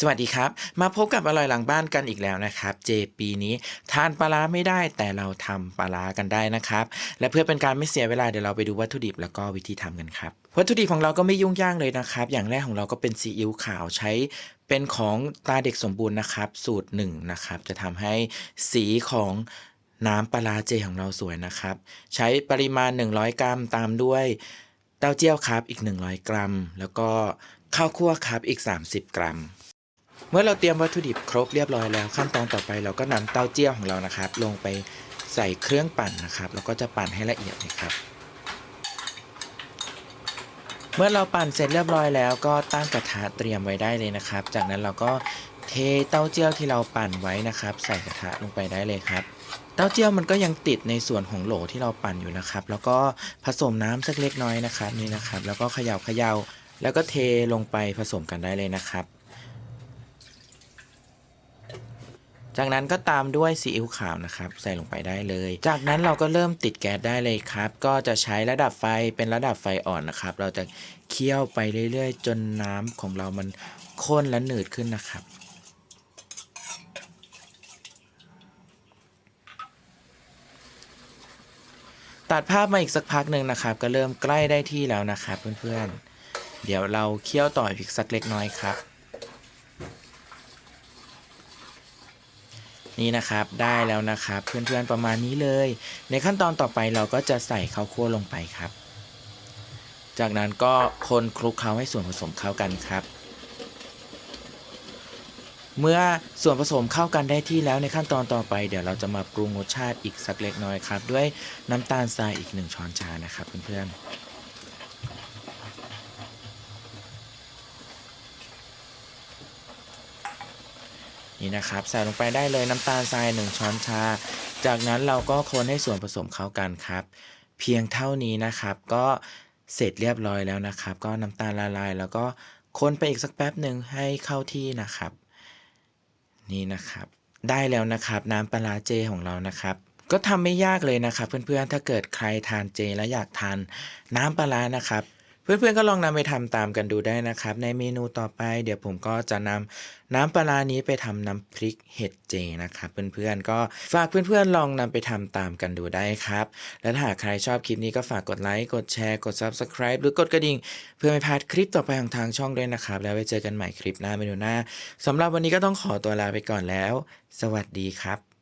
สวัสดีครับ มาพบกับอร่อยหลังบ้านกันอีกแล้วนะครับ เจปีนี้ทานปลาร้าไม่ได้แต่เราทำปลาร้ากันได้นะครับ และเพื่อเป็นการไม่เสียเวลาเดี๋ยวเราไปดูวัตถุดิบแล้วก็วิธีทำกันครับ วัตถุดิบของเราก็ไม่ยุ่งยากเลยนะครับ อย่างแรกของเราก็เป็นซีอิ๊วขาวใช้เป็นของตาเด็กสมบูรณ์นะครับ สูตรหนึ่งนะครับ จะทำให้สีของน้ำปลาร้าเจของเราสวยนะครับ ใช้ปริมาณ 100 กรัมตามด้วยเต้าเจี้ยวครับอีก 100 กรัม แล้วก็ข้าวคั่วครับอีก 30 กรัม เมื่อเราเตรียมวัตถุดิบครบเรียบร้อยแล้ว ขั้นตอนต่อไปเราก็นำเต้าเจี้ยวของเรานะครับ ลงไปใส่เครื่องปั่นนะครับ แล้วก็จะปั่นให้ละเอียดเลยครับ เมื่อเราปั่นเสร็จเรียบร้อยแล้ว ก็ตั้งกระทะเตรียมไว้ได้เลยนะครับ จากนั้นเราก็เทเต้าเจี้ยวที่เราปั่นไว้นะครับ ใส่กระทะลงไปได้เลยครับ เต้าเจี้ยวมันก็ยังติดในส่วนของโหลที่เราปั่นอยู่นะครับ แล้วก็ผสมน้ำสักเล็กน้อยนะครับนี่นะครับ แล้วก็เขย่าเขย่าแล้วก็เทลงไปผสมกันได้เลยนะครับ จากนั้นก็ตามด้วยซีอิ๊วขาวนะครับ ใส่ลงไปได้เลย จากนั้นเราก็เริ่มติดแก๊สได้เลยครับ ก็จะใช้ระดับไฟเป็นระดับไฟอ่อนนะครับ เราจะเคี่ยวไปเรื่อยๆ จนน้ำของเรามันข้นและหนืดขึ้นนะครับตัดภาพมาอีกสักพักหนึ่งนะครับ ก็เริ่มใกล้ได้ที่แล้วนะครับเพื่อนๆ เดี๋ยวเราเคี่ยวต่ออีกสักเล็กน้อยครับ นี่นะครับได้แล้วนะครับ เพื่อนๆประมาณนี้เลย ในขั้นตอนต่อไปเราก็จะใส่ข้าวคั่วลงไปครับ จากนั้นก็คนคลุกเคล้าให้ส่วนผสมเข้ากันครับ เมื่อส่วนผสมเข้ากันได้ที่แล้วในขั้นตอนต่อไป เดี๋ยวเราจะมาปรุงรสชาติอีกสักเล็กน้อยครับ ด้วยน้ำตาลทรายอีกหนึ่งช้อนชานะครับเพื่อนๆ นี่นะครับ ใส่ลงไปได้เลยน้ำตาลทราย 1 ช้อนชา จากนั้นเราก็คนให้ส่วนผสมเข้ากันครับ เพียงเท่านี้นะครับก็เสร็จเรียบร้อยแล้วนะครับ ก็น้ำตาลละลาย แล้วก็คนไปอีกสักแป๊บหนึ่งให้เข้าที่นะครับ นี่นะครับ ได้แล้วนะครับ น้ำปลาเจของเรานะครับก็ทำไม่ยากเลยนะครับ เพื่อนๆ ถ้าเกิดใครทานเจและอยากทานน้ำปลานะครับ เพื่อนๆก็ลองนำไปทำตามกันดูได้นะครับ ในเมนูต่อไป เดี๋ยวผมก็จะนำน้ำปลานี้ไปทำน้ำพริกเห็ดเจนะครับเพื่อนๆก็ฝากเพื่อนๆลองนำไปทำตามกันดูได้ครับ และถ้าหากใครชอบคลิปนี้ก็ฝากกดไลค์กดแชร์กด Subscribe หรือกดกระดิ่ง เพื่อไม่พลาดคลิปต่อไปของทางช่องด้วยนะครับ แล้วไว้เจอกันใหม่คลิปหน้าเมนูหน้าสำหรับวันนี้ก็ต้องขอตัวลาไปก่อนแล้ว สวัสดีครับ